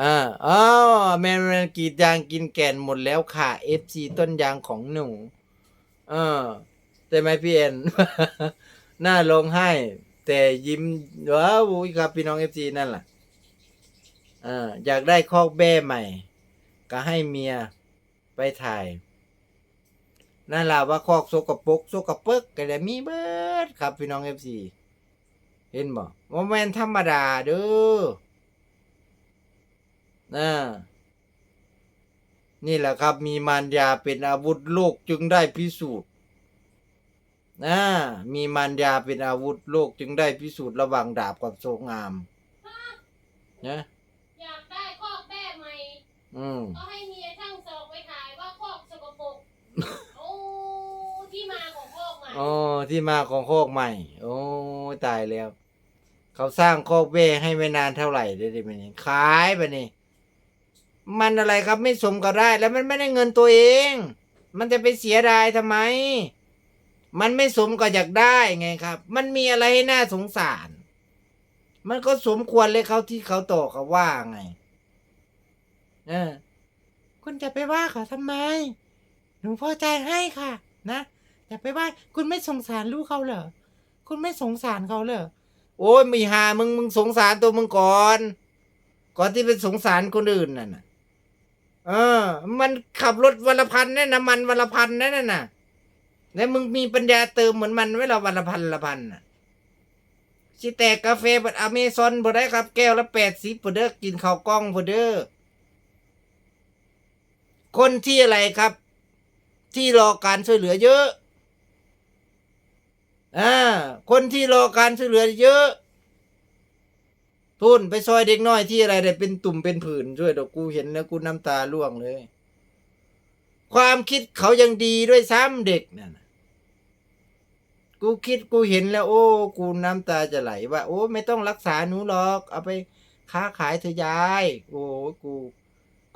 อ่าอ๋อแมนแมนกรีดยางกินแก่นหมดแล้วค่ะเอฟซีต้นยางของหนูเออใช่ไหมพี่เอ็นหน้าลงให้ แต่ยิ้มว้าวครับพี่น้องเอฟซีนั่นแหละเอออยากได้คอกแบ้ใหม่ ก็ให้เมียไปถ่ายนั่นแหละว่าคอกโซกปกโซกปรกก็ได้มีเบิดครับพี่น้องเอฟซีเห็นบ่ว่าแมนธรรมดาเด้อ นะนี่แหละครับ มีมารยาเป็นอาวุธโลกจึงได้พิสูจน์นะมีมารยาเป็นอาวุธโลกจึงได้พิสูจน์ระหว่างดาบกับโซงามนะอยากได้คอกแบ้ใหม่อืมก็ให้เมียช่างซอกไปถ่ายว่าคอกสกปรกโอ้ที่มาของคอกใหม่อ๋อที่มาของโคกใหม่ โอ้ตายแล้ว เขาสร้างโคกเบ้ให้ไม่นานเท่าไหร่ได้ดิมันขายไปนี่ มันอะไรครับไม่สมกับได้แล้วมันไม่ได้เงินตัวเอง มันจะไปเสียดายทำไม มันไม่สมกับอยากได้ไงครับ มันมีอะไรให้น่าสงสาร มันก็สมควรเลยเขาที่เขาต่อเขาว่าไง เออคุณจะไปว่าเขาทำไม หนูพอใจให้ค่ะ นะอย่าไปว่าคุณไม่สงสารลูกเขาเหรอคุณไม่สงสารเขาเหรอโอ้ยมีหามึงมึงสงสารตัวมึงก่อน ก่อนที่เป็นสงสารคนอื่นน่ะนะ เออ มันขับรถวันละพันเนี่ยน้ำมันวันละพันนั่นน่ะ แล้วมึงมีปัญญาเติมเหมือนมันไว้ละวันละพันละพันน่ะสิแตกกาแฟบัดอเมซอนบ่ได้ครับ แก้วละแปดสิบพอเด้อกินข้าวกล้องพอเด้อคนที่อะไรครับ ที่รอการช่วยเหลือเยอะอ่าคนที่รอการช่วยเหลือเยอะ ทุนไปซอยเด็กน้อยที่อะไรได้เป็นตุ่มเป็นผื่นช่วยดอกกูเห็นแล้วกูน้ำตาร่วงเลย ความคิดเขายังดีด้วยซ้ำเด็กนั่นน่ะกูคิดกูเห็นแล้ว โอ้ กูน้ำตาจะไหลว่า โอ้ ไม่ต้องรักษาหนูหรอก เอาไปค้าขายเถอยาย โอ้กู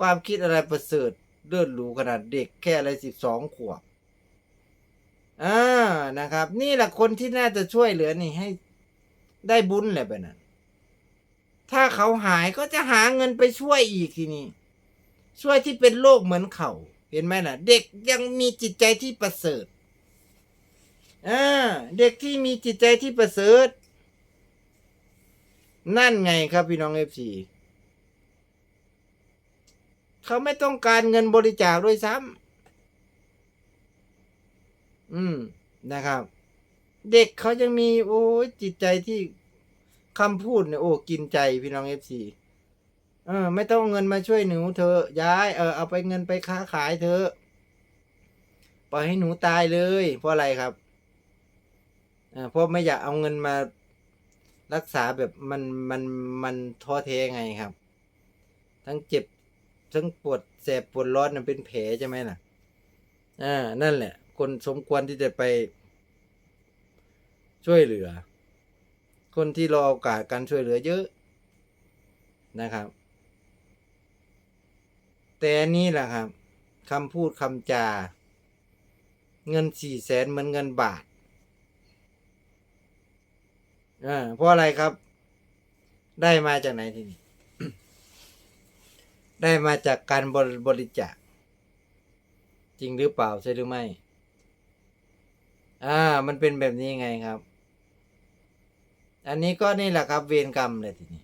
ความคิดอะไรประเสริฐเลือดหรูขนาดเด็กแค่อะไรสิบสองขวบอ่านะครับ นี่แหละคนที่น่าจะช่วยเหลือนี่ให้ได้บุญแหละแบบนั้น ถ้าเขาหายก็จะหาเงินไปช่วยอีกทีนี้ ช่วยที่เป็นโรคเหมือนเขา เห็นไหมน่ะ เด็กยังมีจิตใจที่ประเสริฐอ่าเด็กที่มีจิตใจที่ประเสริฐ นั่นไงครับพี่น้องเอฟซีเขาไม่ต้องการเงินบริจาคด้วยซ้ำอืมนะครับ เด็กเขายังมีโอ้ยจิตใจที่ คำพูดเนี่ยโอ้กินใจพี่น้องเอฟซีเออ ไม่ต้องเงินมาช่วยหนูเธอย้ายเออเอาไปเงินไปค้าขายเธอปล่อยให้หนูตายเลย เพราะอะไรครับอ่าเพราะไม่อยากเอาเงินมารักษาแบบมันมันมันท้อแท้ไงครับ ทั้งเจ็บทั้งปวดแสบปวดร้อนนะเป็นแผลใช่ไหมล่ะอ่านั่นแหละ คนสมควรที่จะไปช่วยเหลือ คนที่รอโอกาสการช่วยเหลือเยอะนะครับ แต่นี่แหละครับคำพูดคำจา เงินสี่แสนเหมือนเงินบาทอ่าเพราะอะไรครับ ได้มาจากไหนทีนี้ได้มาจากการบริบริจาคจริงหรือเปล่าใช่หรือไม่ อ่า มันเป็นแบบนี้ไงครับ อันนี้ก็นี่แหละครับเวรกรรมเลยทีนี้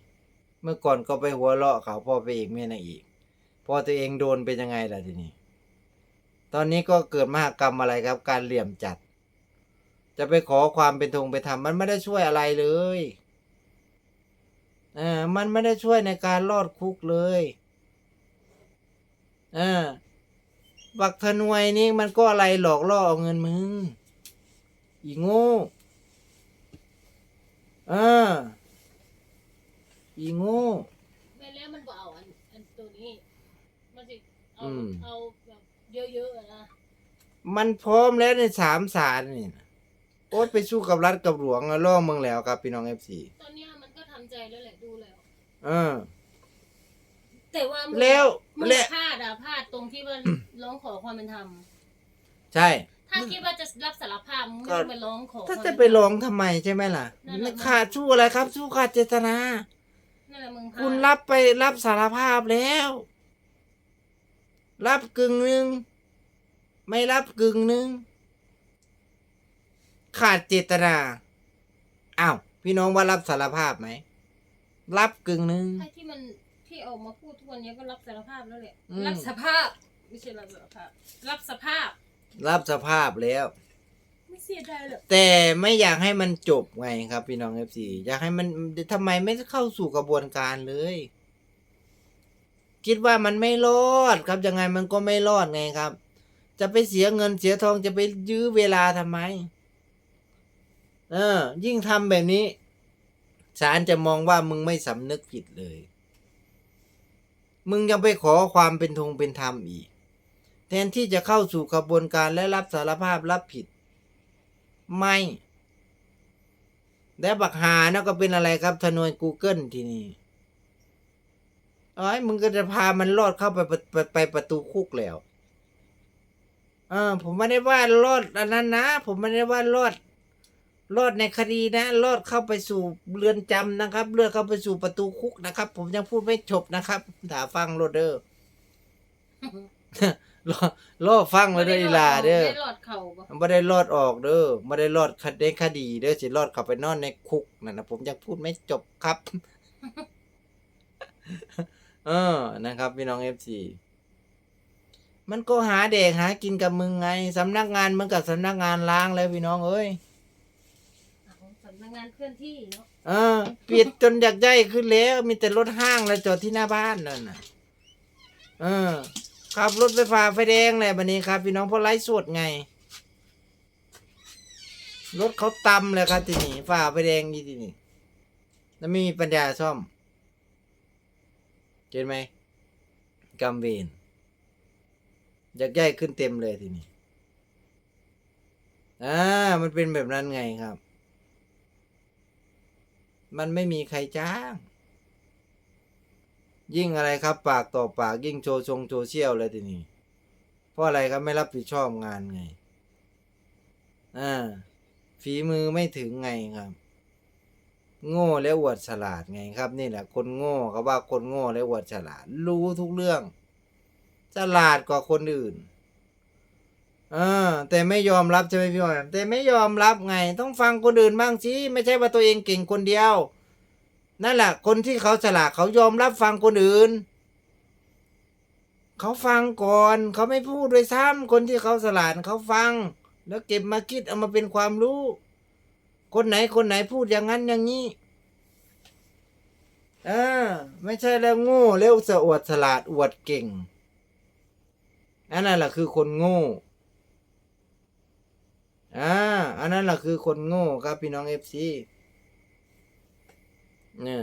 เมื่อก่อนก็ไปหัวเราะเขาพ่อไปอีกแม่นางอีกพอตัวเองโดนเป็นยังไงล่ะทีนี้ ตอนนี้ก็เกิดมหากรรมอะไรครับ การเหลี่ยมจัด จะไปขอความเป็นธงไปทำมันไม่ได้ช่วยอะไรเลยอ่ามันไม่ได้ช่วยในการรอดคุกเลยอ่าบักธนวยนี่มันก็อะไรหลอกล่อเอาเงินมึง อีโง่ เออ อีโง่ แม่แล้วมันบ่เอาอันอันตัวนี้ มันสิเอาอืม เอาแบบเยอะๆอะนะมันพร้อมแล้วในสามสารนี่นะโอ๊ตไปสู้กับรัฐกับหลวงอะล่อเมืองแล้วครับพี่น้องเอฟซีตอนเนี้ยมันก็ทำใจแล้วแหละดูแล้ว เออ แต่ว่ามึงแล้วมึงและ พลาดอะพลาดตรงที่ว่า ร้องขอความเป็นธรรมใช่ ถ้าคิดว่าจะรับสารภาพมึงไม่ก็ต้องไปร้องขอถ้าความจะเนไปธรรมลองทำไมใช่ไหมล่ะนั่นแหละขาดสู้อะไรครับ สู้ขาดเจตนา นั่นแหละมึงพลาดคุณรับไปรับสารภาพแล้ว รับกึ่งหนึ่งไม่รับกึ่งหนึ่งขาดเจตนาอ้าวพี่น้องว่ารับสารภาพไหม รับกึ่งหนึ่ง ไอ้ที่มันที่ออกมาพูดทุกวันนี้ก็รับสารภาพแล้วแหละอืม รับสภาพไม่ใช่รับสารภาพ รับสภาพ รับสภาพแล้ว ไม่เสียดายหรอกแต่ไม่อยากให้มันจบไงครับ พี่น้องเอฟซีอยากให้มันทำไมไม่เข้าสู่กระบวนการเลย คิดว่ามันไม่รอดครับยังไงมันก็ไม่รอดไงครับ จะไปเสียเงินเสียทองจะไปยื้อเวลาทำไม เออ ยิ่งทำแบบนี้ศาลจะมองว่ามึงไม่สำนึกผิดเลย มึงยังไปขอความเป็นธงเป็นธรรมอีก แทนที่จะเข้าสู่กระบวนการและรับสารภาพรับผิด ไม่แล้วบักหานะก็เป็นอะไรครับทนวย Google ที่นี่เอ้ยมึงก็จะพามันรอดเข้าไปไปไปไปประตูคุกแล้ว เออ ผมไม่ได้ว่ารอดอันนั้นนะ ผมไม่ได้ว่ารอด รอดในคดีนะ รอดเข้าไปสู่เรือนจำนะครับเลือดเข้าไปสู่ประตูคุกนะครับ ผมยังพูดไม่จบนะครับด่าฟังโรเดอร์ รอรอฟังเลยเด้ออีหลาเด้อไม่ได้หลอดเข่าปะไม่ได้รอดออกเด้อไม่ได้รอดคดีคดีเด้อสิรอดเข้าไปนอนในคุกนั่นนะผมยังพูดไม่จบครับ เออนะครับพี่น้องเอฟซีมันก็หาเด็กหากินกับมึงไงสำนักงานมึงกับสำนักงานล้างแล้วพี่น้องเอ้ย เอาสำนักงานเคลื่อนที่เนาะเออปิดจนอยากย่ายขึ้นแล้ว มีแต่รถห้างแล้วจอดที่หน้าบ้านนั่นน่ะ เออ ขับรถไฟฟ้าไฟแดงเลยบันนี้ครับ พี่น้องเพราะไลฟ์สดไง รถเขาตำเลยครับที่นี่ฝ่าไฟแดงยี่ที่นี่แล้วไม่มีปัญญาซ่อมเห็นไหมกำเวนอยากย่ายขึ้นเต็มเลยทีนี้อ่ามันเป็นแบบนั้นไงครับ มันไม่มีใครจ้าง ยิ่งอะไรครับ ปากต่อปากยิ่งโชว์ชงโซเชี่ยลเลยทีนี้เพราะอะไรครับไม่รับผิดชอบงานไงอ่าฝีมือไม่ถึงไงครับ โง่และอวดฉลาดไงครับ นี่แหละ คนโง่เขาว่าคนโง่และอวดฉลาด รู้ทุกเรื่อง ฉลาดกว่าคนอื่นอ่าแต่ไม่ยอมรับใช่ไหมพี่อ้อยแต่ไม่ยอมรับไง ต้องฟังคนอื่นบ้างสิไม่ใช่ว่าตัวเองเก่งคนเดียว นั่นแหละคนที่เขาฉลาดเขายอมรับฟังคนอื่น เขาฟังก่อน เขาไม่พูดด้วยซ้ำคนที่เขาฉลาดเขาฟัง แล้วเก็บมาคิดเอามาเป็นความรู้ คนไหนคนไหนพูดอย่างนั้นอย่างนี้เออไม่ใช่แล้วโง่แล้วจะอวดฉลาดอวดเก่งอันนั้นแหละคือคนโง่อ่าอันนั้นแหละคือคนโง่ครับพี่น้องเอฟซี เนี่ย